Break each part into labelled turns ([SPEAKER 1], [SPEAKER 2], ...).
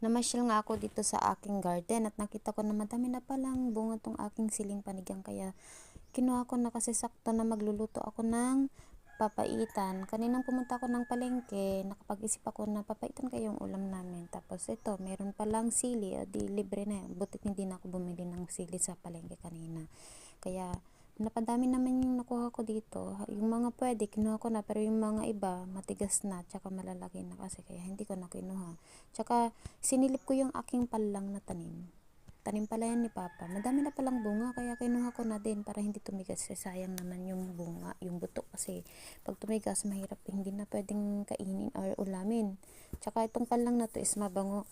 [SPEAKER 1] Namasyal nga ako dito sa aking garden at nakita ko na madami na palang bunga tong aking siling panigang kaya kinuha ko na kasi sakto na magluluto ako ng papaitan. Kaninang pumunta ako ng palengke, nakapag-isip ako na papaitan kayong ulam namin. Tapos ito, meron palang sili, o di libre na yan. Butit hindi na ako bumili ng sili sa palengke kanina. Kaya napadami naman yung nakuha ko dito. Yung mga pwede, kinuha ko na. Pero yung mga iba, matigas na. Tsaka malalaki na kasi. Kaya hindi ko na kinuha. Tsaka sinilip ko yung aking palang na tanim. Tanim pala yan ni Papa. Madami na palang bunga. Kaya kinuha ko na din para hindi tumigas. Kasi sayang naman yung bunga, yung buto. Kasi pag tumigas, mahirap. Hindi na pwedeng kainin or ulamin. Tsaka itong palang na to is mabango.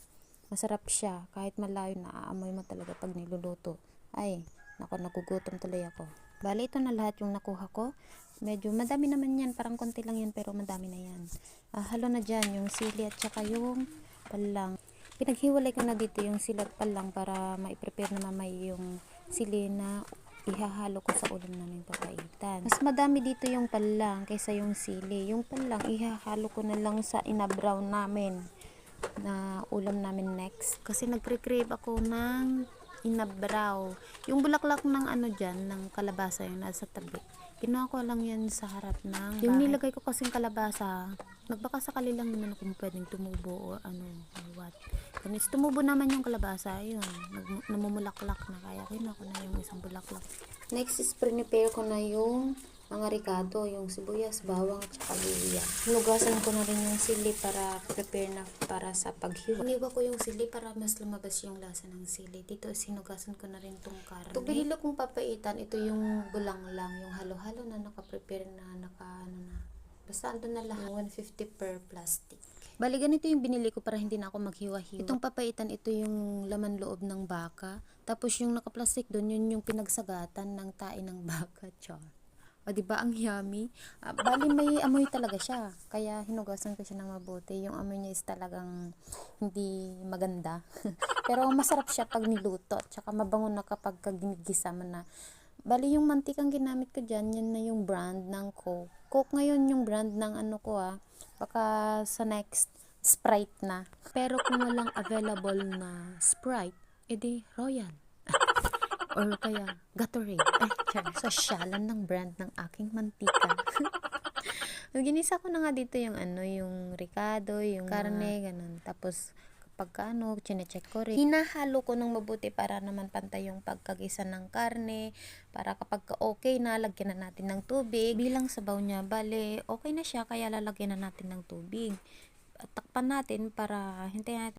[SPEAKER 1] Masarap siya. Kahit malayo, naaamoy mo talaga pag niluluto. Ay, Nako, nagugutom tuloy ako. Bali, ito na lahat yung nakuha ko. Medyo madami naman yan. Parang konti lang yan, pero madami na yan. Ah, halo na dyan, yung sili at saka yung palang. Pinaghiwalay ko na dito yung sili at palang para ma-prepare na mamay yung sili na ihahalo ko sa ulam namin papaitan. Mas madami dito yung palang kaysa yung sili. Yung palang, ihahalo ko na lang sa inabrown namin na ulam namin next. Kasi nagre-crave ako ng inabraw. Yung bulaklak ng ano dyan, ng kalabasa yung nasa tabi. Kinuha ko lang yan sa harap ng Yung nilagay ko kasing kalabasa, nagbaka sakali lang naman kung pwedeng tumubo o ano, or what. Kanis tumubo naman yung kalabasa, yun. Nag, namumulaklak na, kaya kinuha ko na yung isang bulaklak. Next is prepare ko na yung mga ricado, yung sibuyas, bawang, at saka luya. Hinugasan ko na rin yung sili para prepare na para sa paghiwa. Iniwa ko yung sili para mas lumabas yung lasa ng sili. Dito sinugasan ko na rin tong karne. Ito binilo kong papaitan, ito yung bulang lang, yung halo-halo na nakaprepare na, naka ano na. Basta ando na lang, 150 per plastic. Bali, ganito yung binili ko para hindi na ako maghiwa-hiwa. Itong papaitan, ito yung laman loob ng baka. Tapos yung naka-plastic doon, yun yung pinagsagatan ng tae ng baka. Char. O, di ba ang yummy? Ah, bali, may amoy talaga siya. Kaya hinugasan ko siya ng mabuti. Yung amoy niya is talagang hindi maganda. Pero masarap siya pag niluto. Tsaka mabango na kapag ginigisa mo na. Bali, yung mantikang ginamit ko dyan, yan na yung brand ng Coke. Coke ngayon yung brand ng ano ko ah. Baka sa next, Sprite na. Pero kung walang available na Sprite, edi Royal or kaya Gatorade. Eh, char. Sosyalan ng brand ng aking mantika. Ginisa ko na nga dito yung ano, yung ricado, yung karne, ganun. Tapos, kapag ka, ano, chinecheck ko rin. Hinahalo ko ng mabuti para naman pantay yung pagkagisa ng karne. Para kapag ka okay na, lagyan na natin ng tubig. Bilang sabaw niya, bale, okay na siya, kaya lalagyan na natin ng tubig. At takpan natin para hintayin natin